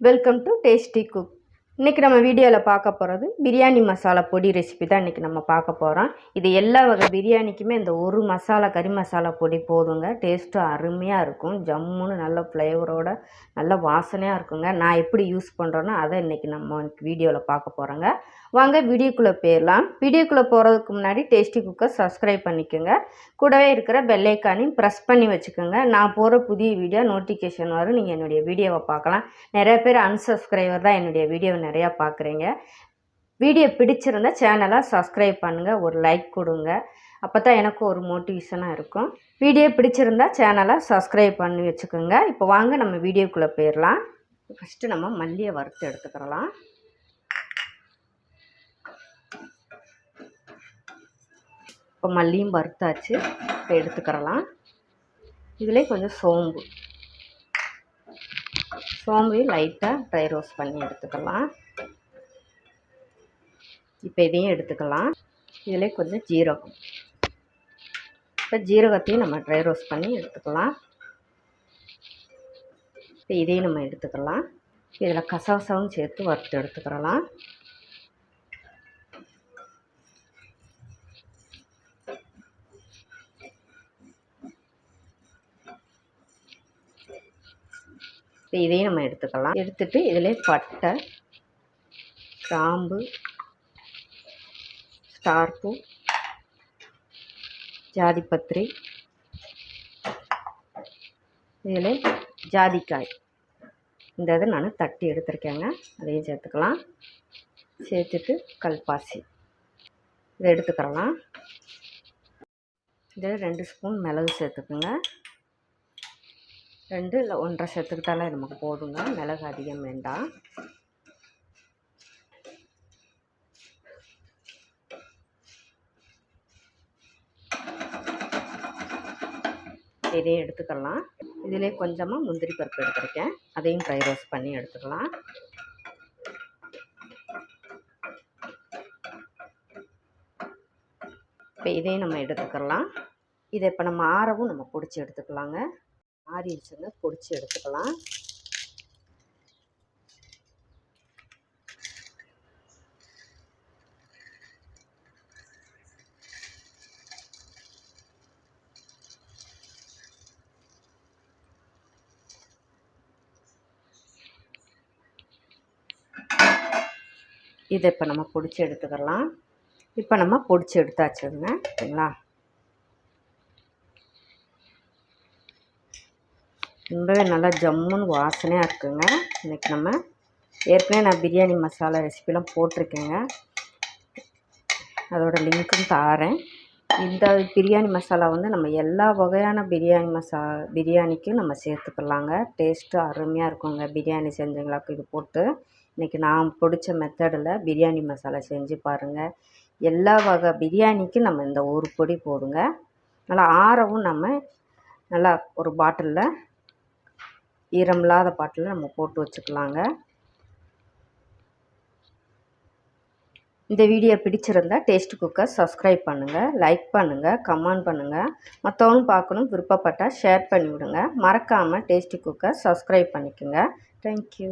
Welcome to tasty cook இன்றைக்கி நம்ம வீடியோவில் பார்க்க போகிறது பிரியாணி மசாலா பொடி ரெசிபி தான் இன்றைக்கி நம்ம பார்க்க போகிறோம் இது எல்லா வகை பிரியாணிக்குமே இந்த ஒரு மசாலா கறி மசாலா பொடி போதுங்க. டேஸ்ட்டும் அருமையாக இருக்கும். ஜம்முன்னு நல்ல ஃப்ளேவரோட நல்ல வாசனையாக இருக்குங்க. நான் எப்படி யூஸ் பண்ணுறேன்னா அதை இன்றைக்கி நம்ம வீடியோவில் பார்க்க போகிறோங்க வாங்க வீடியோக்குள்ளே போயிடலாம். வீடியோக்குள்ளே போகிறதுக்கு முன்னாடி டேஸ்டி குக்கர் சப்ஸ்கிரைப் பண்ணிக்கோங்க. கூடவே இருக்கிற பெல்லைக்கானையும் ப்ரெஸ் பண்ணி வச்சுக்கோங்க. நான் போகிற புதிய வீடியோ நோட்டிஃபிகேஷன் வரும். நீங்கள் என்னுடைய வீடியோவை பார்க்கலாம். நிறைய பேர் அன்சப்ஸ்கிரைபர் தான் என்னுடைய வீடியோ நிறையா பார்க்குறீங்க வீடியோ பிடிச்சிருந்தா சேனலை சப்ஸ்கிரைப் பண்ணுங்கள் ஒரு லைக் கொடுங்க. அப்போ தான் எனக்கு ஒரு மோட்டிவேஷனாக இருக்கும். வீடியோ பிடிச்சிருந்தா சேனலை சப்ஸ்கிரைப் பண்ணி வச்சுக்கோங்க. இப்போ வாங்க நம்ம வீடியோக்குள்ளே போயிடலாம் ஃபஸ்ட்டு நம்ம மல்லியை வறுத்து எடுத்துக்கிறலாம். இப்போ மல்லியும் வறுத்தாச்சு. இப்போ எடுத்துக்கிறலாம். இதிலே கொஞ்சம் சோம்பு. சோம்பு லைட்டாக ட்ரை ரோஸ்ட் பண்ணி எடுத்துக்கலாம். இப்போ இதையும் எடுத்துக்கலாம். இதில் கொஞ்சம் ஜீரகம். இப்போ ஜீரகத்தையும் நம்ம ட்ரை ரோஸ்ட் பண்ணி எடுத்துக்கலாம். இப்போ இதையும் நம்ம எடுத்துக்கலாம். இதில் கசகசாவும் சேர்த்து வறுத்து எடுத்துக்கிறலாம் இப்போ இதையும் நம்ம எடுத்துக்கலாம். எடுத்துட்டு இதில் பட்டை கிராம்பு ஸ்டார்பூ ஜாதிப்பத்திரி இதில் ஜாதிக்காய். இந்த இதை நான் தட்டி எடுத்துருக்கேங்க. அதையும் சேர்த்துக்கலாம். சேர்த்துட்டு கல்பாசி. இதை எடுத்துக்கிறலாம். இதில் ரெண்டு ஸ்பூன் மிளகு சேர்த்துக்குங்க. ரெண்டு இல்லை ஒன்றரை சேர்த்துக்கிட்டாலே நமக்கு போதுங்க. மிளகு அதிகம் வேண்டாம். இதையும் எடுத்துக்கலாம். இதிலே கொஞ்சமாக முந்திரி பருப்பு எடுத்துருக்கேன். அதையும் ஃப்ரை ரோஸ்ட் பண்ணி எடுத்துக்கலாம். இப்போ இதையும் நம்ம எடுத்துக்கலாம். இதை இப்போ நம்ம ஆறவும் நம்ம பிடிச்சி எடுத்துக்கலாங்க. ஆறிடுச்சுங்க பொடிச்சு எடுத்துக்கலாம். இதை இப்போ நம்ம பொடிச்சு எடுத்துக்கலாம். இப்போ நம்ம பொடிச்சு எடுத்தாச்சுங்க சரிங்களா? ரொம்பவே நல்லா ஜம்முன்னு வாசனையாக இருக்குங்க. இன்றைக்கி நம்ம ஏற்கனவே நான் பிரியாணி மசாலா ரெசிபிலாம் போட்டிருக்கேங்க. அதோடய லிங்க்கும் தாரேன். இந்த பிரியாணி மசாலா வந்து நம்ம எல்லா வகையான பிரியாணி மசா பிரியாணிக்கும் நம்ம சேர்த்துக்கலாங்க. டேஸ்ட்டு அருமையாக இருக்குங்க. பிரியாணி செஞ்சவங்களுக்கு இது போட்டு. இன்றைக்கி நான் பிடிச்ச மெத்தடில் பிரியாணி மசாலா செஞ்சு பாருங்கள் எல்லா வகை பிரியாணிக்கும் நம்ம இந்த ஒரு பொடி போதுங்க நல்லா ஆறவும் நம்ம நல்லா ஒரு பாட்டிலில் ஈரம் இல்லாத பாட்டில் நம்ம போட்டு வச்சுக்கலாங்க. இந்த வீடியோ பிடிச்சிருந்தா டேஸ்ட் குக்கர் சப்ஸ்கிரைப் பண்ணுங்கள் லைக் பண்ணுங்கள் கமெண்ட் பண்ணுங்கள் மற்றவங்க பார்க்கணும் விருப்பப்பட்டால் ஷேர் பண்ணிவிடுங்க. மறக்காமல் டேஸ்ட் குக்கர் சப்ஸ்கிரைப் பண்ணிக்கோங்க. Thank you